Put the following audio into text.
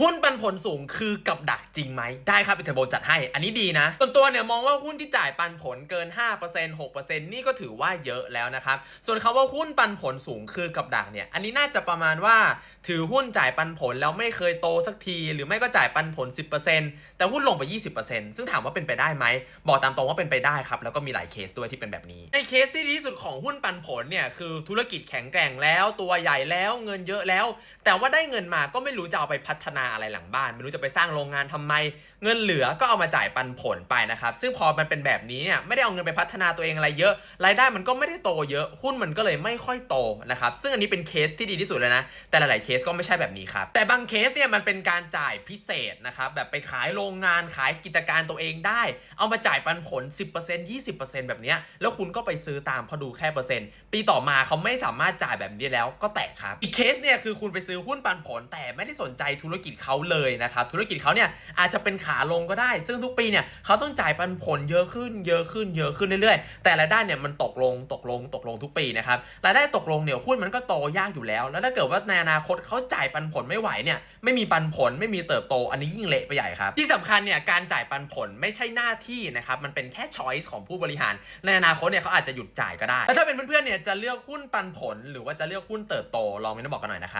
หุ้นไป ผลสูงคือกับดักจริงไหมได้ครับอิทโบจัดให้ อันนี้ดีนะส่วนตัวเนี่ยมองว่าหุ้นที่จ่ายปันผลเกิน 5% 6%นี่ก็ถือว่าเยอะแล้วนะครับ ส่วนคาว่าหุ้นปันผลสูงคือกับดักเนี่ย อันนี้น่าจะประมาณว่า ถือหุ้นจ่ายปันผลแล้วไม่เคยโตสักที หรือไม่ก็จ่ายปันผล 10%แต่หุ้นลงไป 20%ซึ่งถามว่าเป็นไปได้ไหมบอกตามตรงว่าเป็นไปได้ครับ แล้วก็มีหลายเคสด้วยที่เป็นแบบนี้ ในเคสที่ดีที่สุดของหุ้นปันผลเนี่ยคือธุรกิจแข็งแกร่งแล้วตัวใหญ่แล้วเงินเยอะแล้ว แต่ว่าได้เงินมาก็ไม่รู้จะเอาไปพัฒนาอะไรหลังบ้าน ไม่รู้จะไปสร้างโรงงานทำไม เงินเหลือก็เอามาจ่ายปันผลไปนะครับ ซึ่งพอมันเป็นแบบนี้เนี่ยไม่ได้เอาเงินไปพัฒนาตัวเองอะไรเยอะ รายได้มันก็ไม่ได้โตเยอะ หุ้นมันก็เลยไม่ค่อยโตนะครับ ซึ่งอันนี้เป็นเคสที่ดีที่สุดเลยนะ แต่หลาย ๆ เคสก็ไม่ใช่แบบนี้ครับ แต่บางเคสเนี่ยมันเป็นการจ่ายพิเศษนะครับแบบไปขายโรงงานขายกิจการตัวเองได้ เอามาจ่ายปันผล 10% 20%แบบเนี้แล้วคุณก็ไปซื้อตามเพอดูแค่เปอร์เซ็นต์ ปีต่อมาเขาไม่สามารถจ่ายแบบนี้แล้วก็แตกครับ อีกเคสเนี่ยคือคุณไปซื้อหุ้นปันผลแต่ไม่ได้สนใจธุรกิจเขาเลยนะครับธุรกิจเขาเนี่ยอาจจะเป็นขาลงก็ได้ ซึ่งทุกปีเนี่ยเขาต้องจ่ายปันผลเยอะขึ้นเยอะขึ้นเยอะขึ้นเรื่อยๆ แต่รายได้เนี่ยมันตกลงตกลงตกลงทุกปีนะครับรายได้ตกลงเนี่ยหุ้นมันก็โตยากอยู่แล้ว แล้วถ้าเกิดว่าในอนาคตเขาจ่ายปันผลไม่ไหวเนี่ยไม่มีปันผลไม่มีเติบโต อันนี้ยิ่งเละไปใหญ่ครับที่สำคัญเนี่ยการจ่ายปันผลไม่ใช่หน้าที่นะครับมันเป็นแค่ช้อยส์ของผู้บริหาร ในอนาคตเนี่ยเขาอาจจะหยุดจ่ายก็ได้แล้วถ้าเป็นเพื่อนๆเนี่ยจะเลือกหุ้นปันผล หรือว่าจะเลือกหุ้นเติบโตลองเมนบอกกันหน่อยนะครับ